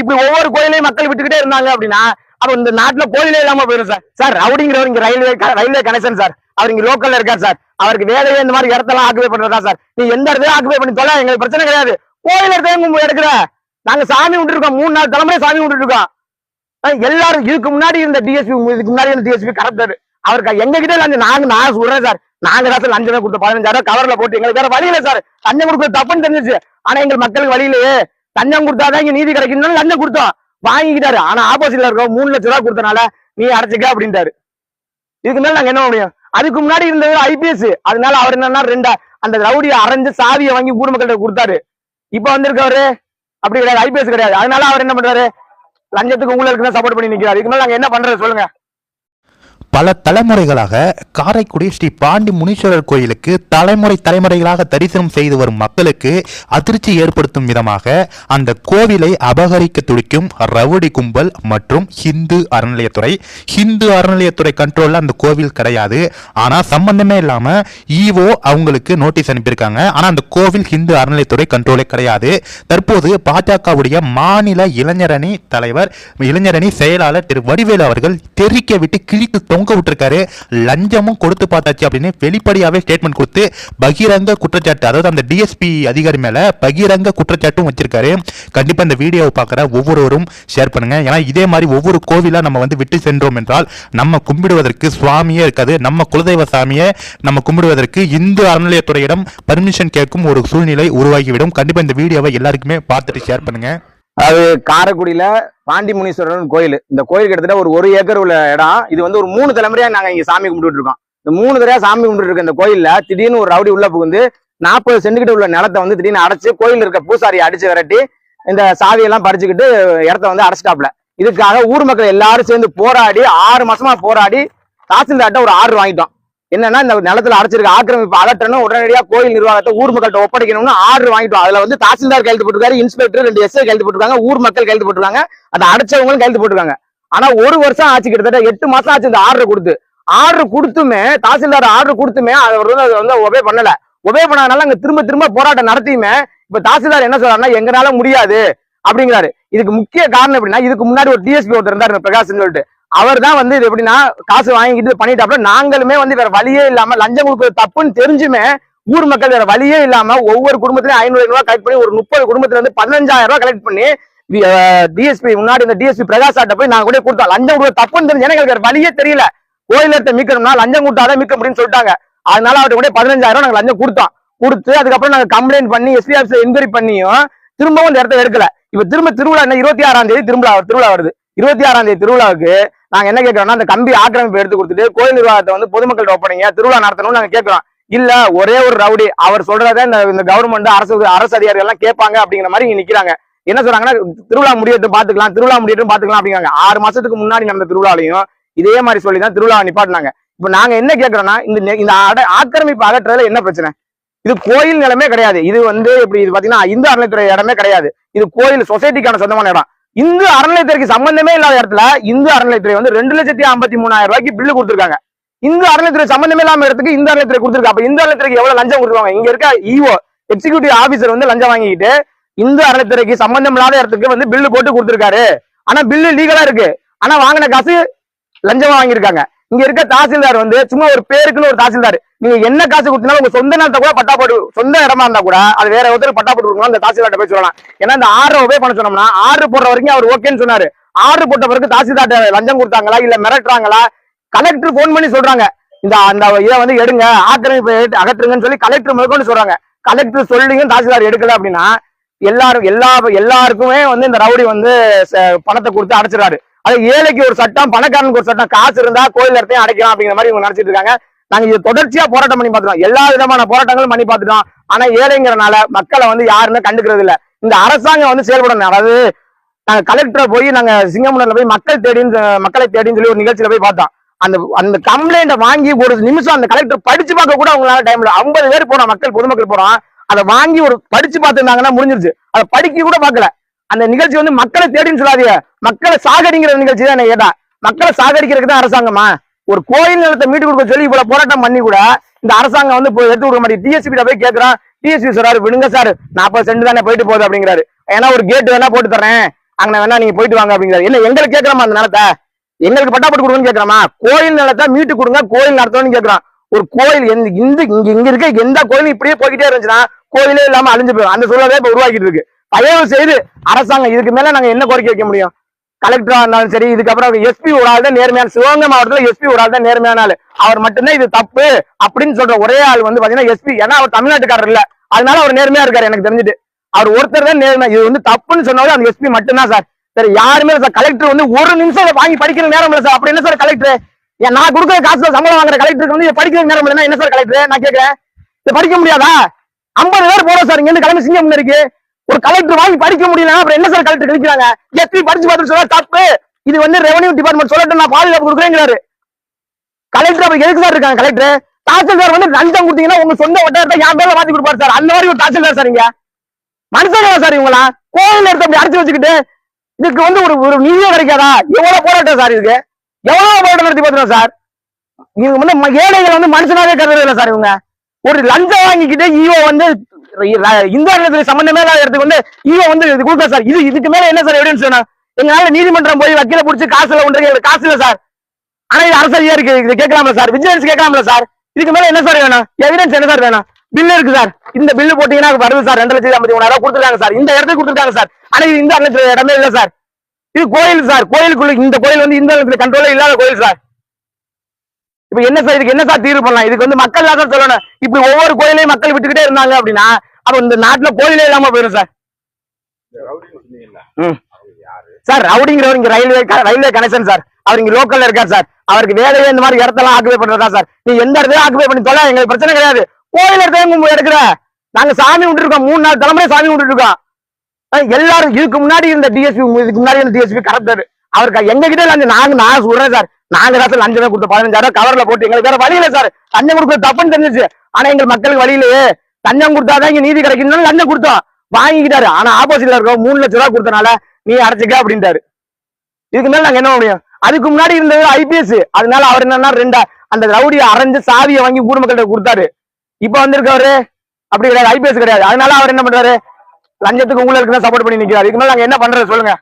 இப்படி ஒவ்வொரு கோயிலையும் மக்கள் விட்டுக்கிட்டே இருந்தாங்க அப்படின்னா அப்ப இந்த நாட்டுல கோயிலே இல்லாம போயிடும் சார். சார் ரவுடிங்கிறவர் இங்க ரயில்வே ரயில்வே கனெக்ஷன் சார். அவர் இங்க லோக்கல்ல இருக்கார் சார். அவருக்கு வேலையே இந்த மாதிரி இடத்தெல்லாம் ஆக்குபை பண்றதா சார். நீ எந்த இடத்துல ஆக்குபை பண்ணி தொலை எங்களுக்கு பிரச்சனை கிடையாது. கோயில் இடத்தையும் எடுக்கிற? நாங்க சாமி விட்டுருக்கோம் மூணு நாள் தலைமுறை சாமி விட்டுருக்கோம் எல்லாரும் இதுக்கு முன்னாடி இருந்த டிஎஸ்பி இதுக்கு முன்னாடி இருந்த டிஎஸ்பி கரெக்டர். அவருக்கு எங்க கிட்ட லஞ்சம் நாங்க நான் சொல்றேன் சார். நாங்க தான் லஞ்சம் கொடுத்த பதினஞ்சாயிரம் கவர்ல போட்டு எங்களுக்கு வேற வழியில சார். லஞ்சம் கொடுக்க தப்புன்னு தெரிஞ்சிச்சு. ஆனா எங்க மக்களுக்கு வழியிலேயே லஞ்சம் கொடுத்தாதான் இங்க நீதி கிடைக்கணும் லஞ்சம் கொடுத்தோம். வாங்கிக்கிட்டாரு. ஆனா ஆப்போசிட்ல இருக்க மூணு லட்ச ரூபா கொடுத்தனால நீ அடைச்சிக்க அப்படின்ட்டாரு. இதுக்கு மேல நாங்க என்ன முடியும்? அதுக்கு முன்னாடி இருந்தது ஐபிஎஸ் அதனால அவர் என்னன்னா ரெண்டா அந்த ரவுடியை அரைஞ்சு சாவியை வாங்கி ஊர் மக்கள்கிட்ட கொடுத்தாரு. இப்ப வந்திருக்கவரு அப்படி கிடையாது. ஐபிஎஸ் கிடையாது. அதனால அவர் என்ன பண்றாரு? லஞ்சத்துக்கு உங்களுக்கு சப்போர்ட் பண்ணி நிக்கிறாரு. இதுக்கு மேல நாங்க என்ன பண்றது சொல்லுங்க. பல தலைமுறைகளாக காரைக்குடி ஸ்ரீ பாண்டி முனீஸ்வரர் கோயிலுக்கு தலைமுறை தலைமுறைகளாக தரிசனம் செய்து வரும் மக்களுக்கு அதிர்ச்சி ஏற்படுத்தும் விதமாக அந்த கோவிலை அபகரிக்க துடிக்கும் ரவுடி கும்பல் மற்றும் ஹிந்து அறநிலையத்துறை. ஹிந்து அறநிலையத்துறை கண்ட்ரோலில் அந்த கோவில் கிடையாது. ஆனால் சம்பந்தமே இல்லாமல் ஈவோ அவங்களுக்கு நோட்டீஸ் அனுப்பியிருக்காங்க. ஆனால் அந்த கோவில் ஹிந்து அறநிலையத்துறை கண்ட்ரோலே கிடையாது. தற்போது பாஜகவுடைய மாநில இளைஞரணி தலைவர் இளைஞரணி செயலாளர் திரு வடிவேலு அவர்கள் தெரிக்க விட்டு கிழித்து தொங்க விட்டுருக்காரு. லஞ்சமும் கொடுத்து பார்த்தாச்சு அப்படின்னு வெளிப்படையாகவே ஸ்டேட்மெண்ட் கொடுத்து பகிரங்க குற்றச்சாட்டு அதாவது அந்த டிஎஸ்பி அதிகாரி மேல பகிரங்க குற்றச்சாட்டும் வச்சிருக்காரு. கண்டிப்பா இந்த வீடியோவை பார்க்குற ஒவ்வொருவரும் ஷேர் பண்ணுங்க. ஏன்னா இதே மாதிரி ஒவ்வொரு கோவிலாக நம்ம வந்து விட்டு சென்றோம் என்றால் நம்ம கும்பிடுவதற்கு சுவாமியே இருக்காது. நம்ம குலதெய்வ சாமியை நம்ம கும்பிடுவதற்கு இந்து அறநிலையத்துறையிடம் பர்மிஷன் கேட்கும் ஒரு சூழ்நிலை உருவாகிவிடும். கண்டிப்பா இந்த வீடியோவை எல்லாருக்குமே பார்த்துட்டு ஷேர் பண்ணுங்க. அது காரைக்குடியில பாண்டி முனீஸ்வரன் கோயில். இந்த கோயில் கிட்டத்தட்ட ஒரு ஒரு ஏக்கர் உள்ள இடம். இது வந்து ஒரு மூணு தலைமுறையா நாங்க இங்க சாமி கும்பிட்டு இருக்கோம். இந்த மூணு தடவை சாமி கும்பிட்டு இருக்க இந்த கோயில்ல திடீர்னு ஒரு ரவுடி உள்ள புகுந்து நாற்பது சென்டிகிட்ட உள்ள நிலத்தை வந்து திடீர்னு அடைச்சு கோயில் இருக்க பூசாரியை அடிச்சு விரட்டி இந்த சாவியெல்லாம் பறிச்சுக்கிட்டு இடத்த வந்து அடைச்சிட்டாப்ல இதுக்காக ஊர் மக்கள் எல்லாரும் சேர்ந்து போராடி ஆறு மாசமா போராடி தாசில்தார்ட்ட ஒரு ஆர்டர் வாங்கிட்டோம். என்னன்னா இந்த நிலத்துல அடைச்சிருக்க ஆக்கிரமிப்பு அகற்றணும். உடனடியா கோயில் நிர்வாகத்தை ஊர் மக்கள்கிட்ட ஒப்படைக்கணும்னு ஆர்டர் வாங்கிட்டோம். அதுல வந்து தாசில்தார் கைது போட்டுருக்காரு இன்ஸ்பெக்டர் ரெண்டு எஸ்ஐ கைது போட்டுருக்காங்க ஊர் மக்கள் கைது போட்டுருக்காங்க. அதை அடைச்சவங்களும் கைது போட்டுருக்காங்க. ஆனா ஒரு வருஷம் ஆச்சு கிட்டத்தட்ட எட்டு மாசம் ஆச்சு இந்த ஆர்டர் கொடுத்து. ஆர்டர் கொடுத்துமே தாசில்தார் ஆர்டர் கொடுத்துமே அவர் வந்து அதை வந்து ஒபே பண்ணல. ஒபே பண்ணாதனால அங்க திரும்ப திரும்ப போராட்டம் நடத்தியுமே இப்ப தாசில்தார் என்ன சொல்றாருன்னா எங்கனால முடியாது அப்படிங்கிறாரு. இதுக்கு முக்கிய காரணம் எப்படின்னா இதுக்கு முன்னாடி ஒரு டிஎஸ்பி ஒருத்தர் இருந்தாரு பிரகாஷ் சொல்லிட்டு. அவர் தான் வந்து இது எப்படின்னா காசு வாங்கிட்டு பண்ணிட்டாப்புல நாங்களுமே வந்து வேற வழியே இல்லாம லஞ்சம் கொடுக்கறது தப்புன்னு தெரிஞ்சுமே ஊர் மக்கள் வேற வழியே இல்லாம ஒவ்வொரு குடும்பத்திலையும் ஐநூறு ஐநூறு கலெக்ட் பண்ணி ஒரு முப்பது குடும்பத்துல இருந்து பதினஞ்சாயிரம் ரூபாய் கலெக்ட் பண்ணி டிஎஸ்பி முன்னாடி இந்த டிஎஸ்பி பிரகாஷ் ஆட்ட போய் நாங்க கூட கொடுத்தோம். லஞ்சம் கொடுக்க தப்புன்னு தெரிஞ்சு எனக்கு வேற வழியே தெரியல. கோயிலத்தை மீக்கணும்னா லஞ்சம் கொடுத்தாதான் மீட்க முடியும்னு சொல்லிட்டாங்க. அதனால அவர்கிட்ட கூட பதினஞ்சாயிரம் நாங்க லஞ்சம் கொடுத்தோம். கொடுத்து அதுக்கப்புறம் நாங்க கம்ப்ளைண்ட் பண்ணி எஸ்பி ஆஃபீஸ் என்கொயரி பண்ணியும் திரும்பவும் இந்த இடத்த எடுக்கல. இப்ப திரும்ப திருவிழா என்ன இருபத்தி ஆறாம் தேதி திருவிழா திருவிழா வருது. இருபத்தி ஆறாம் தேதி திருவிழாவுக்கு நாங்க என்ன கேட்கறோம்னா அந்த கம்பி ஆக்கிரமிப்பு எடுத்து கொடுத்துட்டு கோயில் நிர்வாகத்தை வந்து பொதுமக்கள்கிட்ட ஒப்படைங்க திருவிழா நடத்தணும்னு நாங்க கேட்கிறோம் இல்ல ஒரே ஒரு ரவுடி அவர் சொல்றதை இந்த இந்த கவர்மெண்ட் அரசு அரசு அதிகாரிகள் எல்லாம் கேட்பாங்க அப்படிங்கிற மாதிரி இங்க நிக்கிறாங்க. என்ன சொல்றாங்கன்னா திருவிழா முடியட்டும் பாத்துக்கலாம் திருவிழா முடியட்டும் பாத்துக்கலாம் அப்படிங்கிறாங்க. ஆறு மாசத்துக்கு முன்னாடி நடந்த திருவிழாலையும் இதே மாதிரி சொல்லி தான் திருவிழா நிப்பாட்டினாங்க. இப்ப நாங்க என்ன கேட்கறோம்னா இந்த இந்த அட- ஆக்கிரமிப்பு அகற்றதுல என்ன பிரச்சனை? இது கோயில் நிலமே கிடையாது. இது வந்து இப்படி இது பாத்தீங்கன்னா இந்து அறநிலைத்துறை இடமே கிடையாது. இது கோயில் சொசைட்டிக்கான சொந்தமான இடம். இந்து அறநிலையத்துறைக்கு சம்பந்தமே இல்லாத இடத்துல இந்து அறநிலையத்துறை வந்து ரெண்டு லட்சத்தி ஐம்பத்தி மூணாயிரம் ரூபாய்க்கு பில்லு கொடுத்துருக்காங்க. இந்து அறநிலையத்துறை சம்பந்தமே இல்லாம இடத்துக்கு இந்து அறநிலையத்துறை கொடுத்துருக்கா? அப்ப இந்து அறநிலையத்துறைக்கு எவ்வளவு லஞ்சம் கொடுத்துருவாங்க இங்க இருக்க இஓ எக்ஸிகியூட்டிவ் ஆபீசர் வந்து லஞ்சம் வாங்கிட்டு இந்து அறநிலையத்துறைக்கு சம்பந்தம் இல்லாத இடத்துக்கு வந்து பில்லு போட்டு கொடுத்துருக்காரு. ஆனா பில்லு லீகலா இருக்கு. ஆனா வாங்கின காசு லஞ்சமா வாங்கியிருக்காங்க. இங்க இருக்க தாசில்தார் வந்து சும்மா ஒரு பேருக்குன்னு ஒரு தாசில்தார். நீங்க என்ன காசு கொடுத்தீங்கன்னா உங்க சொந்த நிலத்தை கூட பட்டா போட்டு சொந்த இடமா இருந்தா கூட அது வேற ஒருத்தர் பட்டா போட்டு கொடுக்கணும் அந்த தாசில்தார்ட்ட போய் சொல்லலாம். ஏன்னா இந்த ஆர்டர் ஒபே பண்ண சொன்னோம்னா ஆர்டர் போடுற வரைக்கும் அவர் ஓகேன்னு சொன்னாரு. ஆர்டர் போட்ட பிறகு தாசில்தார்ட்ட லஞ்சம் கொடுத்தாங்களா இல்ல மிரட்டுறாங்களா? கலெக்டர் ஃபோன் பண்ணி சொல்றாங்க. இந்த அந்த இதை வந்து எடுங்க ஆக்கிரமிப்பு அகற்றுங்கன்னு சொல்லி கலெக்டர் முதற்கொண்டு சொல்றாங்க. கலெக்டர் சொல்லிங்க தாசில்தார் எடுக்கல அப்படின்னா எல்லாரும் எல்லா எல்லாருக்குமே வந்து இந்த ரவுடி வந்து ச- பணத்தை கொடுத்து அடைச்சிடறாரு. அது ஏழைக்கு ஒரு சட்டம் பணக்காரனுக்கு ஒரு சட்டம் காசு இருந்தா கோயில் இடத்தையும் அடைக்கலாம் அப்படிங்கிற மாதிரி இவங்க நினைச்சிட்டு இருக்காங்க. நாங்க இது தொடர்ச்சியா போராட்டம் பண்ணி பார்த்துட்டோம். எல்லா விதமான போராட்டங்களும் பண்ணி பார்த்துட்டோம். ஆனா ஏழைங்கிறனால மக்களை வந்து யாருமே கண்டுக்கிறது இல்ல. இந்த அரசாங்கம் வந்து செயல்படணும். அதாவது நாங்க கலெக்டரை போய் நாங்க சிங்கமுனர்ல போய் மக்கள் தேடின்னு மக்களை தேடின்னு சொல்லி ஒரு நிகழ்ச்சியில போய் பார்த்தோம். அந்த அந்த கம்ப்ளைண்ட வாங்கி ஒரு நிமிஷம் அந்த கலெக்டர் படிச்சு பார்க்க கூட அவங்களால டைம்ல ஐம்பது பேர் போறோம் மக்கள் பொதுமக்கள் போறோம். அதை வாங்கி ஒரு படிச்சு பார்த்திருந்தாங்கன்னா முடிஞ்சிருச்சு. அதை படிக்க கூட பார்க்கல. அந்த நிகழ்ச்சி வந்து மக்களை தேடின்னு சொல்லாதீங்க. மக்களை சாகடிங்கிற நிகழ்ச்சி தான் என்ன மக்களை சாகடிக்கிறதுக்கு தான் அரசாங்கமா? ஒரு கோயில் நிலத்தை மீட்டு கொடுக்க சொல்லி இவ்வளவு போராட்டம் பண்ணி கூட இந்த அரசாங்கம் வந்து போய் எடுத்து கொடுக்க மாட்டேங்குது. டிஎஸ்பி போய் கேட்கிறான் டிஎஸ்பி சொல்றாரு விடுங்க சார் நாற்பது சென்ட் தானே போயிட்டு போகுது அப்படிங்கிறாரு. ஏன்னா ஒரு கேட் வேணா போட்டு தரேன் அங்க வேணா நீங்க போயிட்டு வாங்க அப்படிங்கிறாரு. என்ன எங்களுக்கு கேட்கலாமா அந்த நிலத்தை? எங்களுக்கு பட்டாப்பட்டு கொடுங்கன்னு கேட்கலாமா கோயில் நிலத்தை மீட்டு கொடுங்க கோயில் நடத்தணும்னு கேட்கிறான் ஒரு கோயில் எந்த இந்த இங்க இங்க இருக்க எந்த கோயிலும் இப்படியே போய்கிட்டே இருந்துச்சுன்னா கோயிலே இல்லாம அழிஞ்சு போயிடும். அந்த சூழ்நிலை இப்ப உருவாக்கிட்டு இருக்கு. தயவு செய்து அரசாங்கம் இதுக்கு மேல நாங்க என்ன கோரிக்கை வைக்க முடியும்? கலெக்டரா இருந்தாலும் சரி இதுக்கப்புறம் எஸ்பி ஒரு ஆள் தான் நேர்மையான சிவகங்கை மாவட்டத்துல எஸ்பி ஒரு ஆள் தான் நேர்மையான ஆள். அவர் மட்டும்தான் இது தப்பு அப்படின்னு சொல்ற ஒரே ஆள் வந்து பாத்தீங்கன்னா எஸ்பி ஏன்னா அவர் தமிழ்நாட்டுக்காரர் இல்ல. அதனால அவர் நேர்மையா இருக்காரு எனக்கு தெரிஞ்சுட்டு அவர் ஒருத்தர் தான் நேர்மை இது வந்து தப்புன்னு சொன்னாலும் அந்த எஸ்பி மட்டும்தான் சார். சரி யாருமே சார். கலெக்டர் வந்து ஒரு நிமிஷம் இதை வாங்கி படிக்கிற நேரம் இல்ல சார். அப்படி என்ன சார் கலெக்டர் ஏன் நான் கொடுக்குற காசுல சம்பளம் வாங்குற கலெக்டருக்கு வந்து படிக்கிற நேரம் இல்லைன்னா என்ன சார் கலெக்டர் நான் கேட்கிறேன் இது படிக்க முடியாதா? ஐம்பது பேர் போறோம் சார். இங்க இருந்து கிளம்பி சிங்கம் இருக்கு ஒரு கலெக்டர் வாங்கி படிக்க முடியல அப்புறம் என்ன சார் கலெக்டர் கழிக்கிறாங்க? எத்தனை படிச்சு பார்த்துட்டு சொல்ல தப்பு. இது வந்து ரெவன்யூ டிபார்ட்மெண்ட் சொல்லட்டு நான் பாதுகாப்பு கொடுக்குறேங்கிறாரு. கலெக்டர் அப்படி எதுக்கு சார் இருக்காங்க கலெக்டர் தாசில்தார் வந்து லஞ்சம் கொடுத்தீங்கன்னா உங்க சொந்த வட்டாரத்தை என் பேர்ல மாத்தி கொடுப்பாரு சார் அந்த மாதிரி ஒரு தாசில்தார் சார் இங்க. மனுஷங்களா சார் இவங்களா? கோயில் எடுத்து அப்படி அடிச்சு வச்சுக்கிட்டு இதுக்கு வந்து ஒரு ஒரு நிதியம் கிடைக்காதா? எவ்வளவு போராட்டம் சார் இதுக்கு? எவ்வளவு போராட்டம் நடத்தி பார்த்துருவோம் சார் இவங்க வந்து ம- ஏழைகள் வந்து மனுஷனாவே கருதுறது இல்ல சார் இவங்க. ஒரு லஞ்சம் வாங்கிக்கிட்டு ஈவோ வந்து இந்த அரசு சம்பந்தமே இல்லாத இடத்துக்கு வந்து ஈவோ வந்து இது கொடுக்க சார். இது இதுக்கு மேல என்ன சார் எவிடன்ஸ் வேணும்? எங்களால நீதிமன்றம் போய் வக்கீல புடிச்சு காசு இல்ல ஒன்று எங்களுக்கு காசு இல்ல சார். ஆனா இது அரசியா இருக்கு. இது கேட்கலாம்ல சார். விஜிலன்ஸ் கேட்கலாம்ல சார். இதுக்கு மேல என்ன சார் வேணும்? எவிடன்ஸ் என்ன சார் வேணும்? பில்லு இருக்கு சார். இந்த பில்லு போட்டீங்கன்னா வருது சார். ரெண்டு லட்சத்தி ஐம்பத்தி மூணாயிரம் கொடுத்துருக்காங்க சார். இந்த இடத்துக்கு கொடுத்துருக்காங்க சார். ஆனா இது இந்த இடமே இல்ல சார். இது கோயில் சார். கோயிலுக்குள்ள இந்த கோயில் வந்து இந்த இடத்துல கண்ட்ரோலே இல்லாத கோயில் சார். இப்ப என்ன சார் இதுக்கு என்ன சார் தீர்வு பண்ணலாம்? இதுக்கு வந்து மக்கள் தான் சொல்லணும். இப்படி ஒவ்வொரு கோயிலையும் மக்கள் விட்டுக்கிட்டே இருந்தாங்க அப்படின்னா அப்ப இந்த நாட்டுல கோயிலே இல்லாம போயிடும் சார். சார் ரவுடிங்கிறவர் இங்க ரயில்வே ரயில்வே கனெக்ஷன் சார். அவர் இங்க லோக்கல்ல இருக்கார் சார். அவருக்கு வேலையே இந்த மாதிரி இடத்தெல்லாம் ஆக்குபை பண்றதா சார். நீ எந்த இடத்தையும் ஆக்குபை பண்ணி தொலை எங்களுக்கு பிரச்சனை கிடையாது. கோயில் இடத்தையும் எடுக்கிற? நாங்க சாமி விட்டு இருக்கோம் மூணு நாலு தலைமுறை சாமி விட்டு இருக்கோம் அஹ் எல்லாரும் இதுக்கு முன்னாடி இருந்த டிஎஸ்பி இதுக்கு முன்னாடி இருந்த டிஎஸ்பி கரெக்டர் அவருக்கு எங்க கிட்ட நாங்க நான் சொல்றேன் சார். நாங்க தான் சார் லஞ்சம் கொடுத்த பதினஞ்சாயிரம் கவர்ல போட்டு எங்களுக்கு வேற வழியில சார். லஞ்சம் கொடுக்குறது தப்புன்னு தெரிஞ்சிச்சு. ஆனா எங்க மக்களுக்கு வழியிலேயே இல்லையே லஞ்சம் கொடுத்தாதான் இங்க நீதி கிடைக்கணும் லஞ்சம் கொடுத்தோம். வாங்கிக்கிட்டாரு. ஆனா ஆப்போசிட்ல இருக்க மூணு லட்சம் ரூபா கொடுத்தனால நீ அடைச்சிக்க அப்படின்ட்டாரு. இதுக்கு மேல நாங்க என்ன முடியும்? அதுக்கு முன்னாடி இருந்தது ஐபிஎஸ் அதனால அவர் என்னன்னா ரெண்டா அந்த ரவுடியை அரைஞ்சு சாவியை வாங்கி ஊர் மக்கள்கிட்ட கொடுத்தாரு. இப்ப வந்திருக்கவரு அப்படி கிடையாது. ஐபிஎஸ் கிடையாது. அதனால அவர் என்ன பண்றாரு? லஞ்சத்துக்கு உங்களுக்கு தான் சப்போர்ட் பண்ணி நிக்கிறாரு. இதுக்கு மேல நாங்க என்ன பண்றது சொல்லுங்க.